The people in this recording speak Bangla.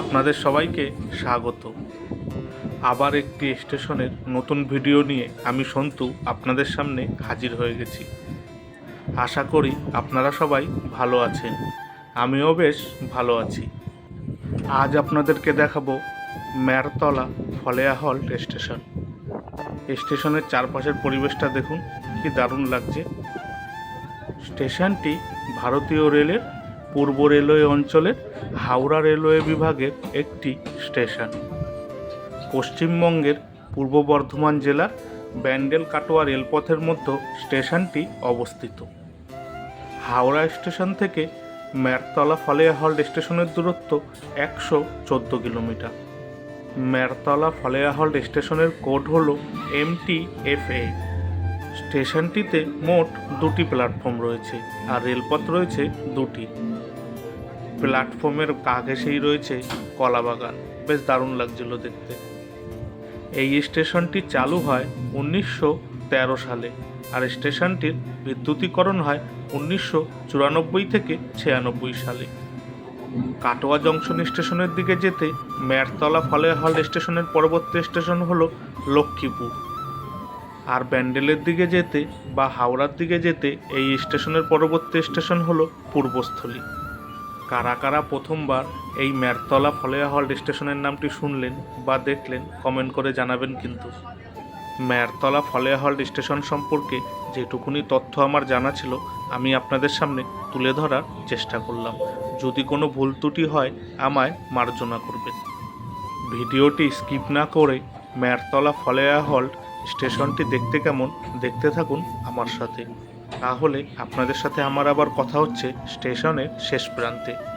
আপনাদের সবাইকে স্বাগত। আবার একটি স্টেশনের নতুন ভিডিও নিয়ে আমি সন্তু আপনাদের সামনে হাজির হয়ে গেছি। আশা করি আপনারা সবাই ভালো আছেন। আমিও বেশ ভালো আছি। আজ আপনাদেরকে দেখাবো ম্যারতলা ফলেয়া হল্ট স্টেশন। স্টেশনের চারপাশের পরিবেশটা দেখুন, কি দারুণ লাগছে। স্টেশনটি ভারতীয় রেলের পূর্ব রেলওয়ে অঞ্চলের হাওড়া রেলওয়ে বিভাগের একটি স্টেশন। পশ্চিমবঙ্গের পূর্ব বর্ধমান জেলার ব্যান্ডেল কাটোয়া রেলপথের মধ্যে স্টেশনটি অবস্থিত। হাওড়া স্টেশন থেকে ম্যারতলা ফলেয়া হল্ট স্টেশনের দূরত্ব একশো চোদ্দ কিলোমিটার। ম্যারতলা ফলেয়া হল্ট স্টেশনের কোড হল এমটি এফএ স্টেশনটিতে মোট দুটি প্ল্যাটফর্ম রয়েছে আর রেলপথ রয়েছে দুটি। প্ল্যাটফর্মের গা ঘেঁষেই রয়েছে কলাবাগান। বেশ দারুণ লাগছিল দেখতে। এই স্টেশনটি চালু হয় উনিশশো তেরো সালে আর স্টেশনটির বিদ্যুতীকরণ হয় উনিশশো চুরানব্বই থেকে ছিয়ানব্বই সালে। কাটোয়া জংশন স্টেশনের দিকে যেতে ম্যারতলা ফলে হল স্টেশনের পরবর্তী স্টেশন হলো লক্ষ্মীপুর। আর ব্যান্ডেলের দিকে যেতে বা হাওড়ার দিকে যেতে এই স্টেশনের পরবর্তী স্টেশন হলো পূর্বস্থলী। কারা কারা প্রথমবার এই ম্যারতলা ফলেয়া হল্ট স্টেশনের নামটি শুনলেন বা দেখলেন কমেন্ট করে জানাবেন কিন্তু। ম্যারতলা ফলেয়া হল্ট স্টেশন সম্পর্কে যেটুকুনি তথ্য আমার জানা ছিল, আমি আপনাদের সামনে তুলে ধরার চেষ্টা করলাম। যদি কোনো ভুল ত্রুটি হয়, আমায় মার্জনা করবেন। ভিডিওটি স্কিপ না করে ম্যারতলা ফলেয়া হল্ট স্টেশনটি দেখতে কেমন, দেখতে থাকুন আমার সাথে। তাহলে আপনাদের সাথে আমার আবার কথা হচ্ছে স্টেশনের শেষ প্রান্তে।